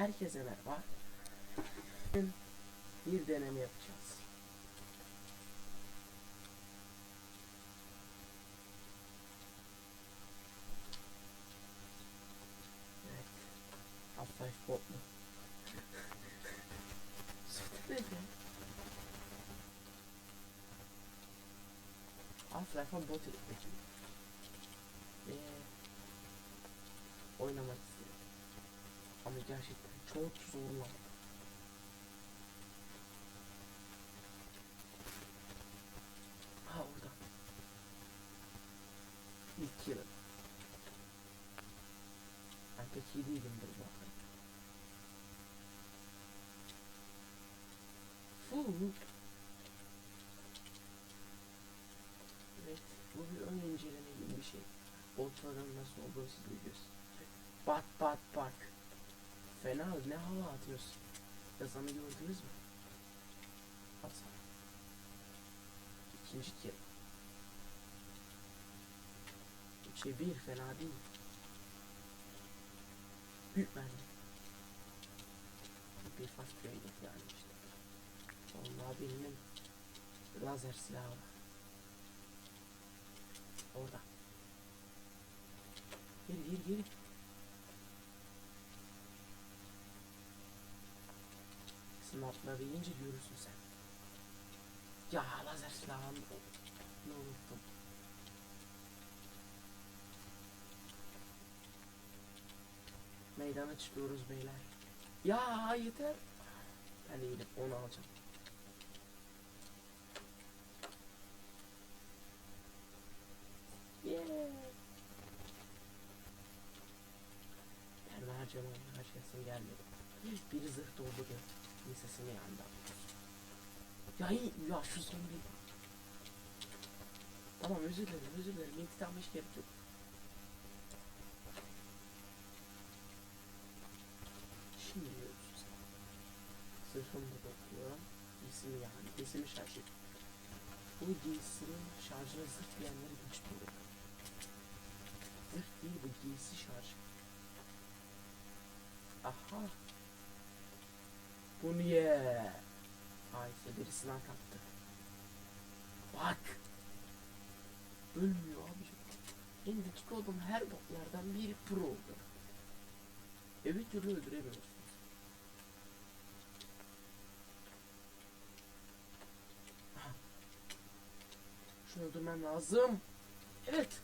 Herkese merhaba. Bugün bir deneme yapacağız. Evet. Half-Life bot mu? Half-Life'a bot. Ve oynamak. Ama gerçekten çok zorlu. Ha orada. İlk yılı. Ben pek iyi değilimdir arada. Fuh. Evet, bu bir ön inceleme gibi bir şey. Botların nasıl olduğunu siz biliyorsunuz. Bak bak bak. Fena ne hava atıyorsun. Yazanı gördünüz mü? At. İkinci kere. Üçe bir fena değil. Büyük mermi. Bir fast trade yani işte. Vallahi birinin lazer silahı var. Orada. Geri geri geri. Snapları yiyince görürsün sen. Ya lazer silahını ne unuttum. Meydana çıkıyoruz beyler. Ya yeter. Ben de gidip onu alacağım. Yeah. Ben harcamam harcasın gelmedi. Biri zırh dolduruyor. Ya iyi ya şu zombi. Tamam özür dilerim özür dilerim. İntikam hiç gerek yok. Şimdi görüyorsunuz. Zırhımı da bakıyorum. Giysimi yani. Giysimi şarj et. Bu giysinin şarjına zırh diyenleri güç buluyor. Zırh değil bu giysi şarj. Aha. Bu niye? Ayşe birisinden kaptı. Bak. Ölmüyor abi. Elindeki kodum her botlardan biri pro oldu. Ve bir türlü öldüremiyorsunuz. Aha. Şunu öldürmem lazım. Evet.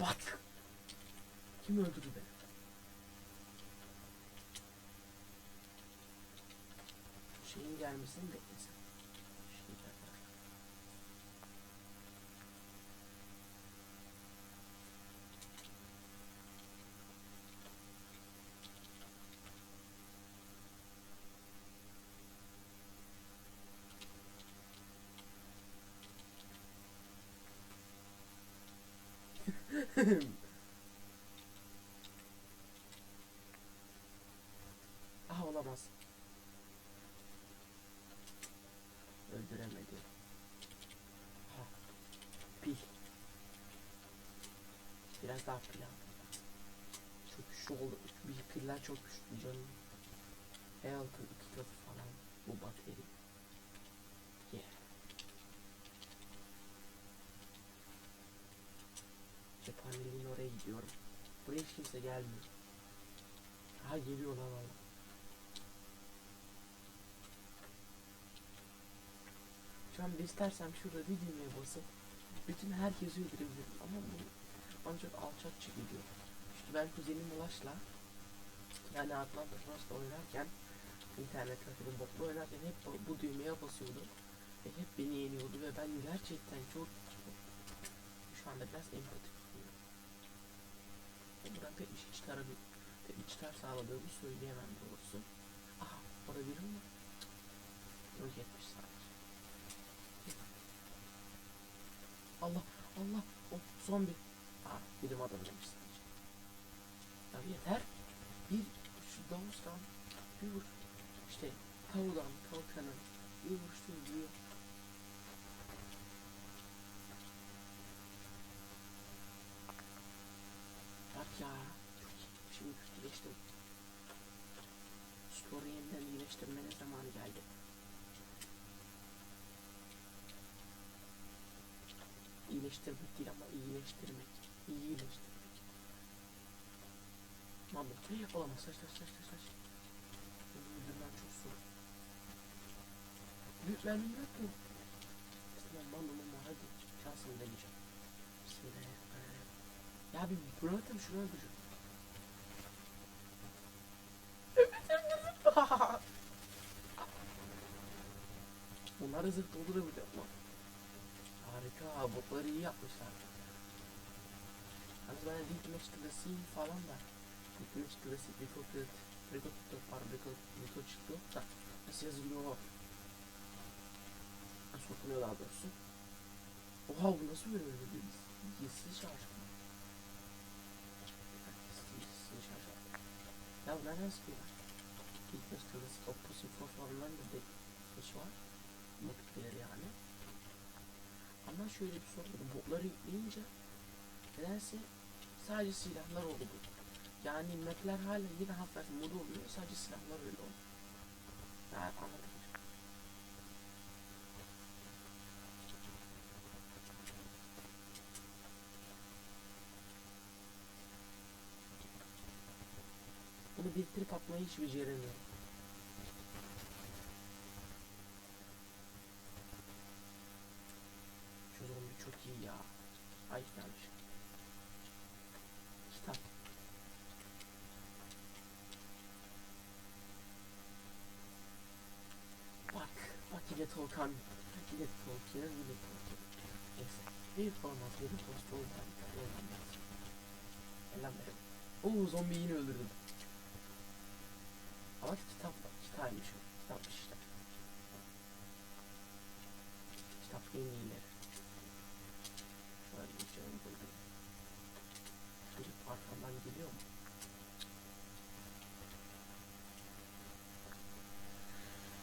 Bak. Kim öldürdü beni? Gelmesini beklesem. Şey Pil al. Çok güçlü oldu. Bir piller çok güçlü canım. Health'ın iki katı falan bu bateri. Yeah. Cephaneliğin oraya gidiyorum. Buraya hiç kimse gelmiyor. Ha geliyorlar valla. Şu an istersem şurada bir basıp bütün herkesi öldürebilirim ama bu bana çok alçakça geliyor. İşte ben kuzenim Ulaş'la yani Atlanta Frost'la oynarken internet kafede botla oynarken hep bu, düğmeye basıyordu. Ve hep beni yeniyordu ve ben gerçekten çok şu anda biraz empati kuruyorum. Buradan pek iş çıkar pek bir çıkar sağladığımı söyleyemem doğrusu. Aha orada biri mi? Yok etmiş sadece. Allah Allah o zombi. Adamı demiş sadece. Ya yeter. Bir şu davustan bir vur. İşte tavudan kalkanın bir vuruştu diyor. Bak ya. Şimdi kötüleştim. motoru yeniden iyileştirmenin zamanı geldi. İyileştirmek değil ama iyileştirmek. İyileştirmek. Mamut. Olamaz. Taş taş taş taş taş. Bunu öldürmem çok zor. Büyük mermim yok mu? Tamam mamam ama hadi. Şansımı deneyeceğim. Bismillahirrahmanirrahim. Ya bir bırakın şunu öldüreceğim. Bunlar zırh doldurabiliyor mu? Harika, botları iyi yapmışlar. League Match klasiği falan da Match klasik Kırt pardon Rico Rico çıktı da nasıl yazılıyor o? Nasıl okunuyor daha doğrusu? Oha bu nasıl böyle böyle bir gizsiz şarj? Gizsiz şarj Ya bu nereden sıkıyorlar? Match klasik Opposing Force onların da bir var Multiplayer yani ama şöyle bir sorun. Botları yükleyince nedense sadece silahlar oldu. Yani mapler hala yine Half-Life modu oluyor. Sadece silahlar öyle oldu. Yani anladım. Bunu biriktirip atmayı hiç beceremiyorum. Şu zombi çok iyi ya. Ay gelmiş. Kitap. Bak, bak yine Tolkan. Yine Tolkien, yine Tolkien. Neyse. Büyük olmaz, yine posta oldu. Elan verin. Oo zombi yine öldürdüm. Ama kitap var. Kitapmış o. Kitapmış işte. Kitap en iyileri. Şöyle bir canım buldum. Çocuk arkamdan geliyor mu?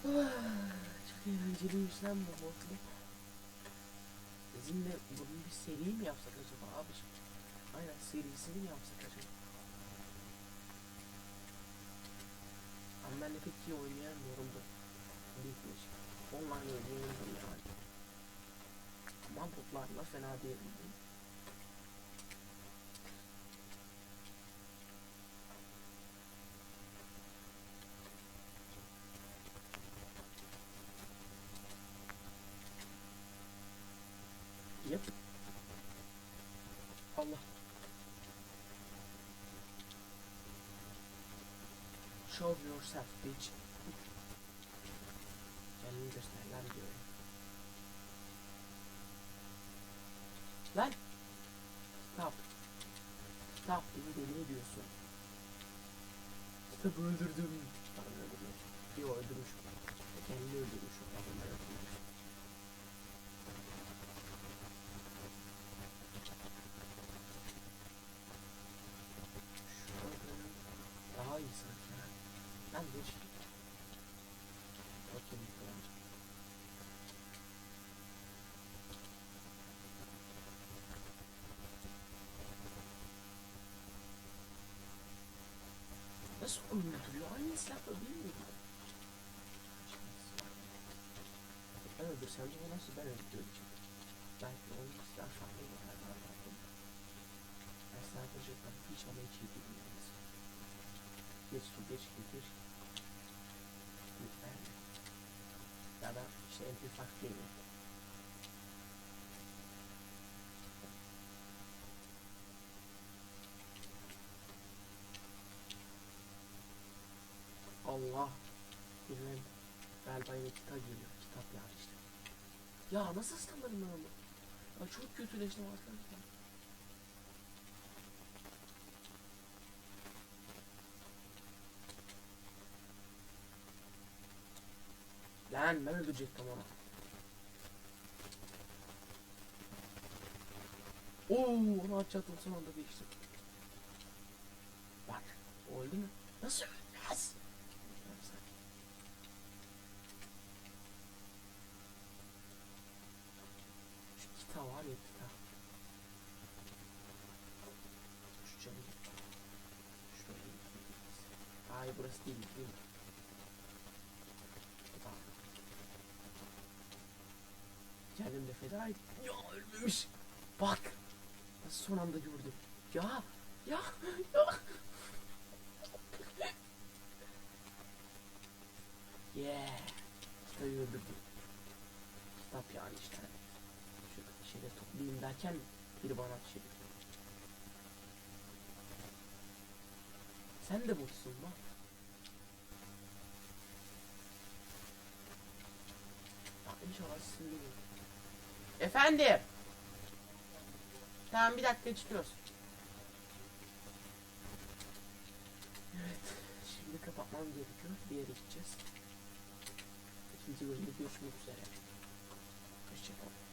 Ah, Çok eğlenceliymiş lan bu modlu. Bizim de bunun bir seri mi yapsak acaba abiciğim? Aynen serisini mi yapsak acaba? Ama ben de pek iyi oynayamıyorum da. Bitmiş. Online oynayamıyorum yani. Ama fena değil. Yep. Allah. Show yourself bitch. Kendini göster lan diyorum. Lan! Stop. Stop beni deli ediyorsun. Stop öldürdüm. Öldürmüş. Yo öldürmüş. Kendini öldürmüş. Adamı öldürmüş. Şu öldürüm daha iyi sanki ha. Lan geç. Bakayım bir kadar. Nasıl öldürüyor? Aynı silahla değil mi? Ben öldürsem de o nasıl ben öldüreceğim? Belki onun silah farklı yaparlar belki. Ben sadece hiç ama hiç iyi değilim. Geç ki geç ki geç ki. Lütfen. Ya da işte MP fark değil? Allah. Birinin galiba yine kitap geliyor. Kitap yani işte. Ya nasıl ıslanırım ben onu? Ya çok kötüleştim arkadaşlar. Lan ben öldürecektim onu. Oo, onu atacaktım son anda geçtim. Bak, öldü mü? Nasıl ölmez? Şu kita var ya kita. Şu canı git. Hayır burası değil değil mi? Kendimi de feda ettim. Ya ölmemiş. Bak. Nasıl son anda gördüm. Ya. Ya. Ya. Yeah. Kitayı öldürdüm. Kitap yani işte. Şu şeyde toplayayım derken biri bana ediyor. Sen de vursun bak. Ya inşallah değil. Efendim. Tamam bir dakika çıkıyoruz. Evet. Şimdi kapatmam gerekiyor. Bir yere gideceğiz. İkinci bölümde görüşmek üzere. Hoşçakalın.